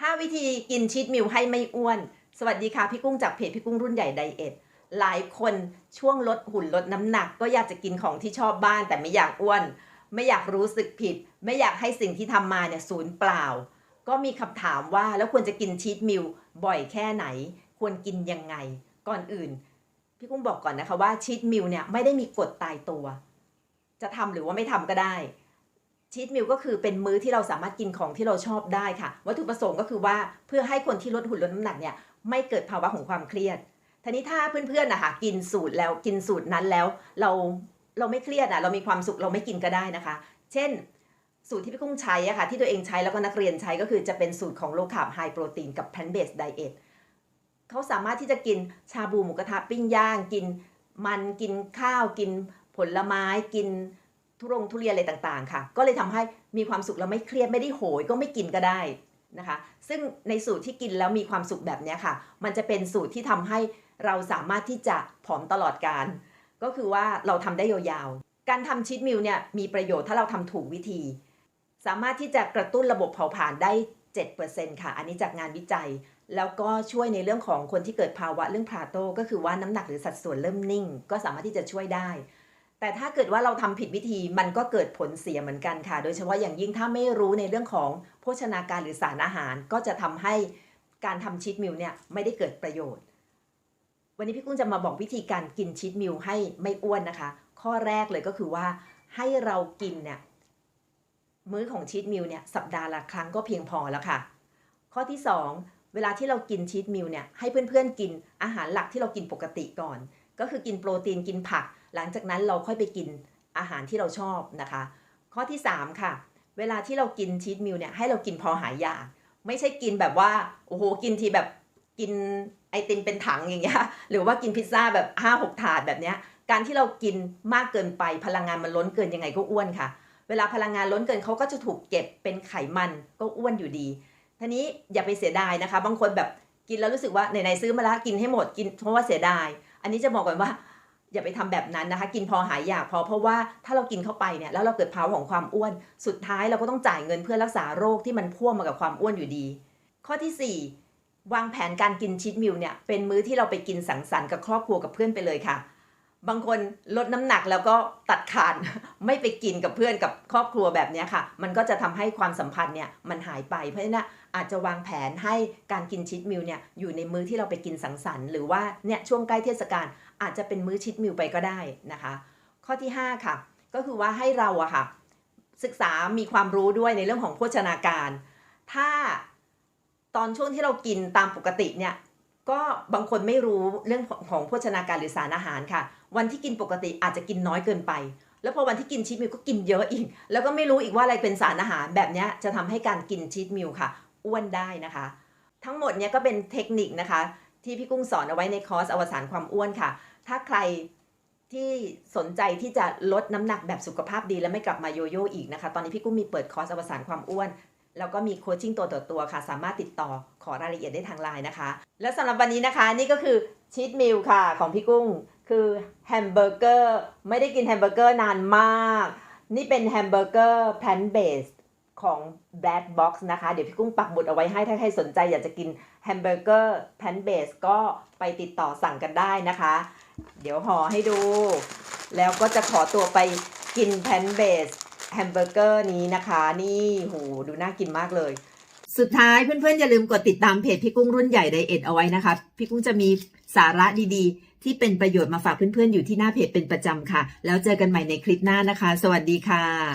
5 วิธีกินชีทมิลให้ไม่อ้วน สวัสดีค่ะพี่กุ้งจากเพจพี่กุ้งรุ่นใหญ่ไดเอทหลายคนช่วงลดหุ่นลดน้ำหนัก ก็อยากจะกินของที่ชอบบ้านแต่ไม่อยากอ้วน ไม่อยากรู้สึกผิด ไม่อยากให้สิ่งที่ทำมาเนี่ยศูนย์เปล่า ก็มีคำถามว่าแล้วควรจะกินชีทมิลบ่อยแค่ไหน ควรกินยังไง ก่อนอื่น พี่กุ้งบอกก่อนนะคะว่าชีทมิลเนี่ยไม่ได้มีกฎตายตัว จะทำหรือว่าไม่ทำก็ได้ ชีทมิลก็คือเป็นมื้อที่เราสามารถกินของที่เราชอบได้ค่ะ วัตถุประสงค์ก็คือว่าเพื่อให้คนที่ลดหุ่นลดน้ำหนักเนี่ยไม่เกิดภาวะของความเครียดทีนี้ถ้าเพื่อนๆนะคะกินสูตรแล้วกินสูตรนั้นแล้ว เราเราไม่เครียดอะเรามีความสุขเราไม่กินก็ได้นะคะ เช่น สูตรที่พี่กุ้งใช้อะค่ะที่ตัวเองใช้แล้วก็นักเรียนใช้ก็คือจะเป็นสูตรของโลคาร์บไฮโปรตีนกับ plant based diet เขาสามารถที่จะกินชาบูหมูกระทะปิ้งย่าง กินมันกินข้าวกินผลไม้กิน ทุรงทุเรียนอะไรต่างๆ ค่ะ ก็เลยทำให้มีความสุขแล้วไม่เครียดไม่ได้โหยก็ไม่กินก็ได้นะคะ ซึ่งในสูตรที่กินแล้วมีความสุขแบบนี้ค่ะ มันจะเป็นสูตรที่ทำให้เราสามารถที่จะผอมตลอดการ ก็คือว่าเราทำได้ยาวๆ การทำชีทมิลเนี่ยมีประโยชน์ถ้าเราทำถูกวิธี สามารถที่จะกระตุ้นระบบเผาผลาญได้ 7%ค่ะ อันนี้จากงานวิจัย แล้วก็ช่วยในเรื่องของคนที่เกิดภาวะเรื่องพลาโตก็คือว่าน้ำหนักหรือสัดส่วนเริ่มนิ่ง ก็สามารถที่จะช่วยได้ แต่ถ้าเกิดว่าเราทำผิดวิธีมันก็เกิดผลเสียเหมือนกันค่ะ โดยเฉพาะอย่างยิ่งถ้าไม่รู้ในเรื่องของโภชนาการหรือสารอาหาร ก็จะทำให้การทำชีทมิลเนี่ยไม่ได้เกิดประโยชน์ วันนี้พี่กุ้งจะมาบอกวิธีการกินชีทมิลให้ไม่อ้วนนะคะ ข้อแรกเลยก็คือว่าให้เรากินเนี่ยมื้อของชีทมิลเนี่ยสัปดาห์ละครั้งก็เพียงพอแล้วค่ะ ข้อที่ 2 เวลาที่เรากินชีทมิลเนี่ยให้เพื่อนๆกินอาหารหลักที่เรากินปกติก่อน ก็คือกินโปรตีนกินผัก หลังจากนั้นเราค่อยไปกินอาหารที่เราชอบนะคะ ข้อที่ 3 ค่ะ เวลาที่เรากินชีทมิลเนี่ยให้เรากินพอหายอยากไม่ใช่กินแบบว่าโอ้โหกินทีแบบกินไอติมเป็นถังอย่างเงี้ยหรือว่ากินพิซซ่าแบบ5 6ถาดแบบเนี้ยการที่เรากินมากเกินไปพลังงานมันล้นเกินยังไงก็อ้วนค่ะ เวลาพลังงานล้นเกินเขาก็จะถูกเก็บเป็นไขมันก็อ้วนอยู่ดีทีนี้อย่าไปเสียดายนะคะ บางคนแบบกินแล้วรู้สึกว่าไหนๆซื้อมาแล้วกินให้หมดกินเพราะว่าเสียดาย อันนี้จะบอกก่อนว่าอย่าไปทำแบบนั้นนะคะ กินพอหายอยากพอเพราะว่าถ้าเรากินเข้าไปเนี่ยแล้วเราเกิดภาวะของความอ้วน สุดท้ายเราก็ต้องจ่ายเงินเพื่อรักษาโรคที่มันพ่วงมากับความอ้วนอยู่ดี ข้อที่ 4 วางแผนการกินชีทมิลเนี่ยเป็นมื้อที่เราไปกินสังสรรค์กับครอบครัวกับเพื่อนไปเลยค่ะ บางคนลดน้ำหนักแล้วก็ตัดขาดไม่ไปกินกับเพื่อนกับครอบครัวแบบนี้ค่ะ มันก็จะทำให้ความสัมพันธ์เนี่ยมันหายไปเพราะฉะนั้นอาจจะวางแผนให้การกินชีทมิลเนี่ยอยู่ในมื้อที่เราไปกินสังสรรค์หรือว่าเนี่ยช่วงใกล้เทศกาลอาจจะเป็นมื้อชีทมิลไปก็ได้นะคะ ข้อที่ 5 ค่ะ ก็คือว่าให้เราอะค่ะ ศึกษามีความรู้ด้วยในเรื่องของโภชนาการ ถ้าตอนช่วงที่เรากินตามปกติเนี่ยก็บางคนไม่รู้เรื่องของโภชนาการหรือสารอาหารค่ะ วันที่กินปกติอาจจะกินน้อยเกินไป แล้วพอวันที่กินชีทมิลก็กินเยอะอีก แล้วก็ไม่รู้อีกว่าอะไรเป็นสารอาหารแบบนี้จะทำให้การกินชีทมิลค่ะ อ้วนได้นะคะ ทั้งหมดเนี่ยก็เป็นเทคนิคนะคะ ที่พี่กุ้งสอนเอาไว้ในคอร์สอวสานความอ้วนค่ะ ถ้าใครที่สนใจที่จะลดน้ำหนักแบบสุขภาพดีและไม่กลับมาโยโย่อีกนะคะ ตอนนี้พี่กุ้งมีเปิดคอร์สอวสานความอ้วน แล้วก็มีโคชชิ่งตัวต่อตัวค่ะ สามารถติดต่อขอรายละเอียดได้ทางไลน์นะคะ แล้วสำหรับวันนี้นะคะ นี่ก็คือชีทมิลค่ะ ของพี่กุ้ง คือแฮมเบอร์เกอร์ไม่ได้กินแฮมเบอร์เกอร์นานมาก นี่เป็นแฮมเบอร์เกอร์แพนเบสของ Bad Box นะคะ เดี๋ยวพี่กุ้งปักหมุดเอาไว้ให้ถ้าใครสนใจอยากจะกินแฮมเบอร์เกอร์แพนเบสก็ไปติดต่อสั่งกันได้นะคะ เดี๋ยวห่อให้ดู แล้วก็จะขอตัวไปกินแพนเบสแฮมเบอร์เกอร์นี้นะคะ นี่โหดูน่ากินมากเลย สุดท้ายเพื่อนๆ อย่าลืมกดติดตามเพจพี่กุ้งรุ่นใหญ่ไดเอทเอาไว้นะคะ พี่กุ้งจะมีสาระดีๆ ที่เป็นประโยชน์มาฝากเพื่อนๆ อยู่ที่หน้าเพจเป็นประจำค่ะ แล้วเจอกันใหม่ในคลิปหน้านะคะ สวัสดีค่ะ